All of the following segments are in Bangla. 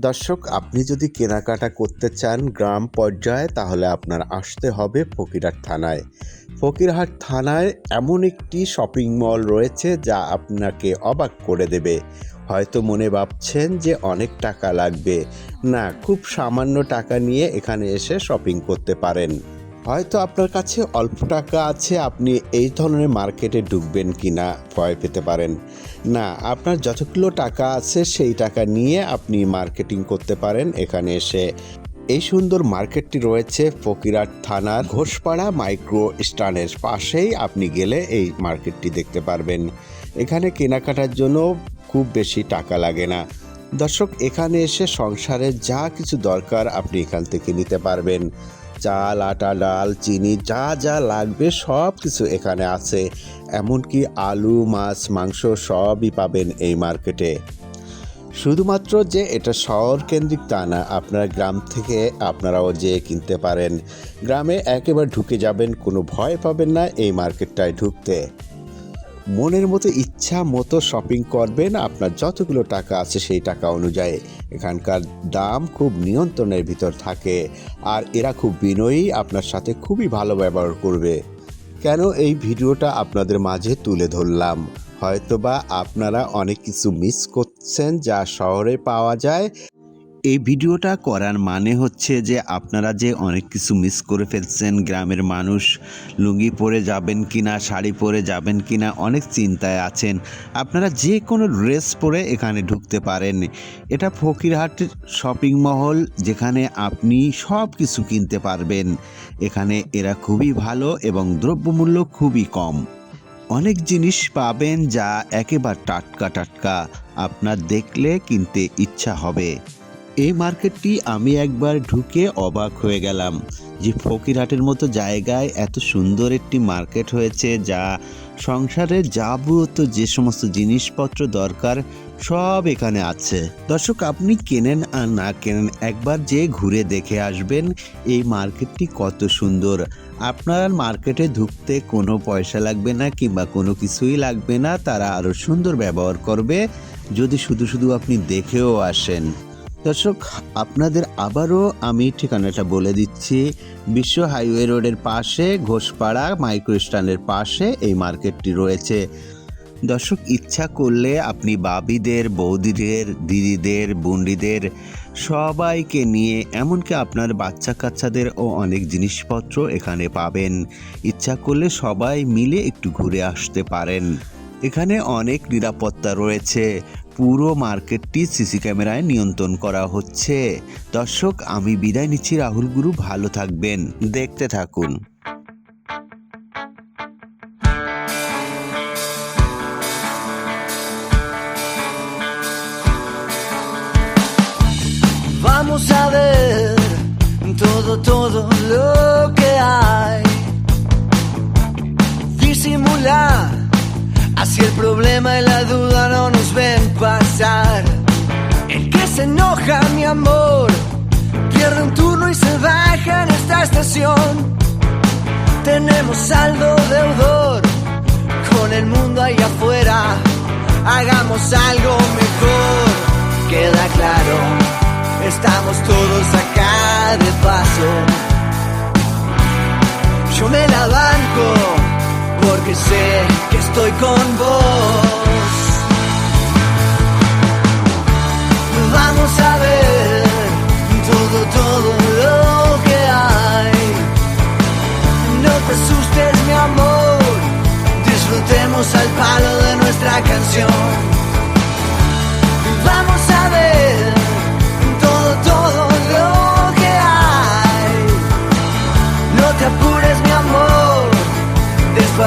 দর্শক, আপনি যদি কেনাকাটা করতে চান গ্রাম পর্যায়ে, তাহলে আপনার আসতে হবে ফকিরহাট থানায়। ফকিরহাট থানায় এমন একটি শপিং মল রয়েছে যা আপনাকে অবাক করে দেবে। হয়তো মনে ভাবছেন যে অনেক টাকা লাগবে। না, খুব সামান্য টাকা নিয়ে এখানে এসে শপিং করতে পারেন। হয়তো আপনার কাছে অল্প টাকা আছে, আপনি এই ধরনের মার্কেটে ঢুকবেন কি না ভয় পেতে পারেন। না, আপনার যতগুলো টাকা আছে সেই টাকা নিয়ে আপনি মার্কেটিং করতে পারেন এখানে এসে। এই সুন্দর মার্কেটটি রয়েছে ফকিরাট থানার ঘোষপাড়া মাইক্রো স্টানের পাশেই আপনি গেলে এই মার্কেটটি দেখতে পারবেন। এখানে কেনাকাটার জন্য খুব বেশি টাকা লাগে না। দর্শক, এখানে এসে সংসারে যা কিছু দরকার আপনি এখান থেকে নিতে পারবেন। চাল, আটা, ডাল, চিনি, যা যা লাগবে সব কিছু এখানে আছে। এমনকি আলু, মাছ, মাংস সবই পাবেন এই মার্কেটে। শুধুমাত্র যে এটা শহর কেন্দ্রিক তা না, আপনার গ্রাম থেকে আপনারাও যে কিনতে পারেন। গ্রামে একেবারে ঢুকে যাবেন, কোনো ভয় পাবেন না এই মার্কেটটায় ঢুকতে। মনের মতো ইচ্ছা মতো শপিং করবেন, আপনার যতগুলো টাকা আছে সেই টাকা অনুযায়ী। এখানকার দাম খুব নিয়ন্ত্রণের ভিতর থাকে, আর এরা খুব বিনয়ী, আপনার সাথে খুবই ভালো ব্যবহার করবে। কেন এই ভিডিওটা আপনাদের মাঝে তুলে ধরলাম? হয়তোবা আপনারা অনেক কিছু মিস করছেন যা শহরে পাওয়া যায় এই ভিডিওটা করার মানে হচ্ছে যে আপনারা যে অনেক কিছু মিস করে ফেলছেন, গ্রামের মানুষ লুঙ্গি পরে যাবেন কি না শাড়ি পরে যাবেন কি না অনেক চিন্তায় আছেন। আপনারা যে কোনো ড্রেস পরে এখানে ঢুকতে পারেন। এটা ফকিরহাট শপিং মহল যেখানে আপনি সব কিছু কিনতে পারবেন। এখানে এরা খুবই ভালো এবং দ্রব্যমূল্য খুবই কম। অনেক জিনিস পাবেন যা একেবারে টাটকা টাটকা। আপনার দেখলে কিনতে ইচ্ছা হবে। এই মার্কেটটি আমি একবার ঢুকে অবাক হয়ে গেলাম যে ফকিরহাটের মতো জায়গায় এত সুন্দর একটি মার্কেট হয়েছে যা সংসারে যাবতীয় যে সমস্ত জিনিসপত্র দরকার সব এখানে আছে। দর্শক, আপনি কেনেন আর না কেনেন একবার যে ঘুরে দেখে আসবেন এই মার্কেটটি কত সুন্দর। আপনার মার্কেটে ঢুকতে কোনো পয়সা লাগবে না কিংবা কোনো কিছুই লাগবে না, তারা আরও সুন্দর ব্যবহার করবে যদি শুধু শুধু আপনি দেখেও আসেন। দর্শক, আপনাদের আবারও আমি ঠিকানাটা বলে দিচ্ছি। বিশ্ব হাইওয়ে রোডের পাশে, ঘোষপাড়া মাইক্রোস্টানের পাশে এই মার্কেটটি রয়েছে। দর্শক, ইচ্ছা করলে আপনি বাবিদের, বৌদিদের, দিদিদের বুন্ডিদের সবাইকে নিয়ে, এমনকি আপনার বাচ্চা কাচ্চাদেরও অনেক জিনিসপত্র এখানে পাবেন। ইচ্ছা করলে সবাই মিলে একটু ঘুরে আসতে পারেন। এখানে অনেক নিরাপত্তা রয়েছে। পুরো মার্কেটটি সিসি ক্যামেরায় নিয়ন্ত্রণ করা হচ্ছে। দর্শক আমি বিদায় নিচ্ছি। রাহুল গুরু ভালো থাকবেন। দেখতে থাকুন। Vamos todo lo que hay. Disimular, así el problema y la duda no nos ven pasar. El que se enoja, mi amor, pierde un turno y se baja en esta estación. Tenemos saldo deudor con el mundo ahí afuera. Hagamos algo mejor, queda claro. Estamos todos acá de paso. Yo me la banco porque sé que estoy con vos.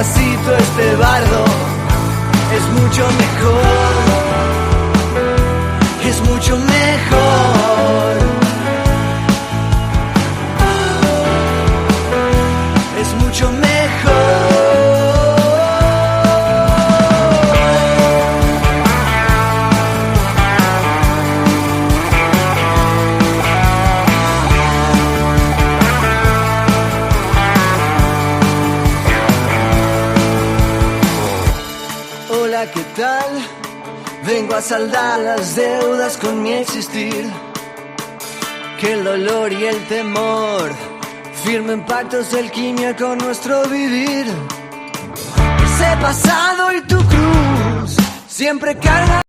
Despacito este bardo es mucho mejor. Vengo a saldar las deudas con mi existir. que el dolor y el temor firmen pactos de alquimia con nuestro vivir. Ese pasado y tu cruz siempre cargan